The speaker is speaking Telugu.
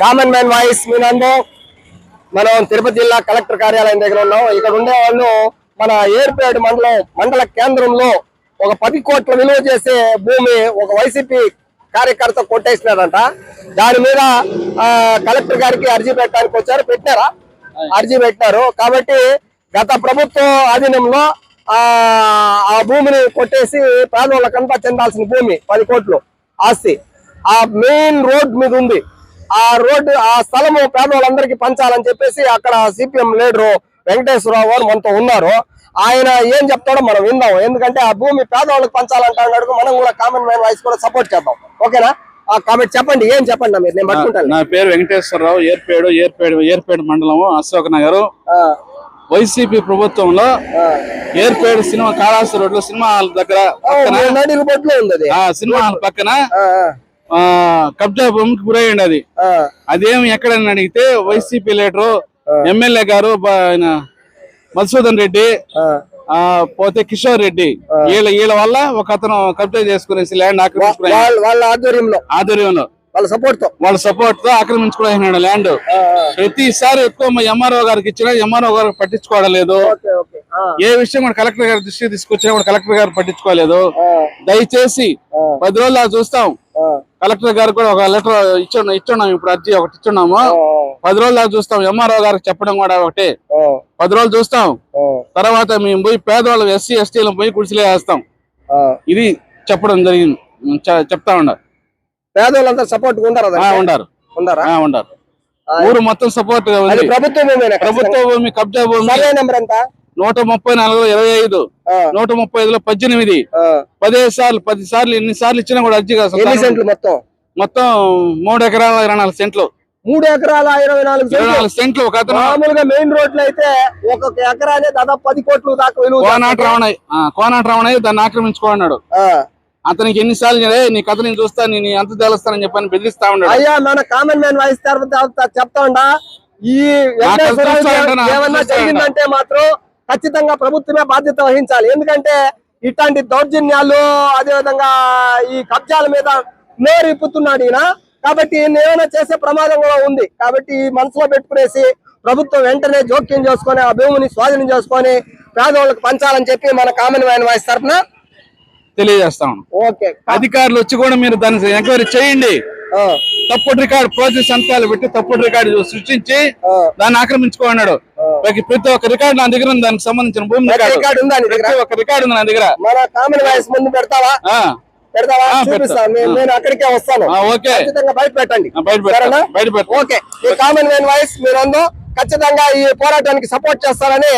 కామన్ మ్యాన్ వాయిస్ మీ నందు. మనం తిరుపతి జిల్లా కలెక్టర్ కార్యాలయం దగ్గర ఉన్నాం. ఇక్కడ ఉండే వాళ్ళు మన ఏర్పేట మండలం మండల కేంద్రంలో ఒక పది కోట్ల విలువ చేసే భూమి ఒక వైసీపీ కార్యకర్త కొట్టేసినారంట. దాని మీద కలెక్టర్ గారికి అర్జీ పెట్టడానికి వచ్చారు. పెట్టినారా అర్జీ పెట్టినారు కాబట్టి గత ప్రభుత్వ ఆధీనంలో ఆ ఆ భూమిని కొట్టేసి పేదవాళ్ళకంతా చెందాల్సిన భూమి పది కోట్లు ఆస్తి. ఆ మెయిన్ రోడ్ మీద ఉంది ఆ రోడ్డు ఆ స్థలము పేదవాళ్ళందరికీ పంచాలని చెప్పేసి అక్కడ సిపిఎం లీడరు వెంకటేశ్వరరావు గారు మనతో ఉన్నారు. ఆయన ఏం చెప్తాడో మనం విందాం. ఎందుకంటే ఆ భూమి పేదవాళ్ళకి పంచాలంటాడు మనం కూడా కామన్ మ్యాన్ వాయిస్ కూడా సపోర్ట్ చేద్దాం. ఓకేనా? ఆ కాబట్టి చెప్పండి. ఏం చెప్పండి నా మీరు? నేను పట్టుకుంటాను. నా పేరు వెంకటేశ్వరరావు ఏర్పేడు ఏర్పేడు ఏర్పేడు మండలము అశోక్ నగర్. ఆ, వైసీపీ ప్రభుత్వంలో. ఏర్పేడు సినిమా కాళాస్తి రోడ్లో సినిమా హాల్ దగ్గర సినిమా హాల్ పక్కన కబ్జా భూమికి గురయ్యండి అది. ఆ, అదేమి ఎక్కడని అడిగితే వైసీపీ లీడరు ఎమ్మెల్యే గారు మధుసూదన్ రెడ్డి పోతే కిషోర్ రెడ్డి. వీళ్ళ వీళ్ళ వల్ల ఒక అతను కబ్జా చేసుకునేసి ల్యాండ్ ఆక్రమించుకునే వాళ్ళ ఆధ్వర్యంలో. ఆధ్వర్యంలో. వాళ్ళ సపోర్ట్తో. వాళ్ళ సపోర్ట్తో ఆక్రమించుకునేసినాడు ల్యాండ్. ప్రతిసారి ఎక్కువ మా ఎంఆర్ఓ గారికి ఇచ్చినా ఎంఆర్ఓ గారు పట్టించుకోవడం లేదు. ఏ విషయం కూడా కలెక్టర్ గారి దృష్టికి తీసుకొచ్చినా కూడా కలెక్టర్ గారు పట్టించుకోలేదు. దయచేసి పది రోజులు చూస్తాం. కలెక్టర్ గారు కూడా ఒక లెటర్ ఇచ్చున్నాం ఇచ్చున్నాం ఇప్పుడు అర్జీ ఒకటి ఇచ్చున్నాము. పది రోజులు చూస్తాం. ఎంఆర్ఓ గారికి చెప్పడం కూడా ఒకటి. పది రోజులు చూస్తాం. తర్వాత మేము పోయి పేదవాళ్ళు ఎస్సీ ఎస్టీలను పోయి గుడిసెలే వేస్తాం. ఇది చెప్పడం జరిగింది. చెప్తా ఉండారు పేదవాళ్ళంతా సపోర్ట్ ఉండారా? ఉండారు. ఊరు మొత్తం సపోర్ట్ ప్రభుత్వ భూమి కబ్జా భూమి. నెంబర్ ఎంత? నూట ముప్పై నాలుగు ఇరవై ఐదు నూట ముప్పై ఐదులో పద్దెనిమిది. పదిహేను సార్లు పది సార్లు ఎన్ని సార్లు ఇచ్చినా కూడా అర్జీ కాదు. ఎన్ని మొత్తం? మొత్తం మూడు ఎకరాల ఇరవై నాలుగు సెంట్లు. మూడు ఎకరాల ఇరవై నాలుగు ఇరవై సెంట్లు. నాలుగు సెంట్లు ఒక మామూలుగా మెయిన్ రోడ్లు అయితే ఒక్కొక్క ఎకరానే దాదాపు పది కోట్లు దాకా కోనాట. రావణయ్య కోనాట రావణయ్య దాన్ని ఆక్రమించుకోన్నాడు ఆ. అతనికి ఎన్నిసార్లు "ఏ, నీ కథ నేను చూస్తా నేను ఎంత తెలుస్తానని చెప్పని బెదిరిస్తా ఉన్నాడు. అయ్యా మన కామన్ మ్యాన్ వాయిస్ తరఫు చెప్తా ఉండా ఈ ఏమన్నా జరిగిందంటే మాత్రం ఖచ్చితంగా ప్రభుత్వమే బాధ్యత వహించాలి. ఎందుకంటే ఇట్లాంటి దౌర్జన్యాలు అదే విధంగా ఈ కబ్జాల మీద నోరు ఇప్పుతున్నాడు ఈయన. కాబట్టి ఏమైనా చేసే ప్రమాదం కూడా ఉంది. కాబట్టి ఈ మనసులో పెట్టుకునేసి ప్రభుత్వం వెంటనే జోక్యం చేసుకొని ఆ భూమిని స్వాధీనం చేసుకొని పేదవాళ్ళకి పంచాలని చెప్పి మన కామన్ మ్యాన్ వాయిస్ తరఫున తెలియజేస్తా. ఓకే. అధికారులు వచ్చి కూడా మీరు దాన్ని ఎంక్వైరీ చేయండి. తప్పుడు రికార్డు ప్రాసెస్ సంతకాలు పెట్టి తప్పుడు రికార్డు సృష్టించి. దాన్ని ఆక్రమించుకోన్నాడు ప్రతి ఒక్క రికార్డు నా దగ్గర ఉంది దానికి సంబంధించిన భూమి రికార్డు. ఉందా ప్రతి ఒక్క రికార్డు ఉంది నా దగ్గర. మన కామన్ వాయిస్ ముందు పెడతావా? పెడతావా? ఆ, చూపిస్తా. పెడతా. నేను అక్కడికే వస్తాను. ఓకే. ఖచ్చితంగా బయట పెట్టండి. బయట. సరేనా? బయట పెడతా. ఓకే. ఈ కామన్ మ్యాన్ వాయిస్ మీరందరూ ఖచ్చితంగా ఈ పోరాటానికి సపోర్ట్ చేస్తారని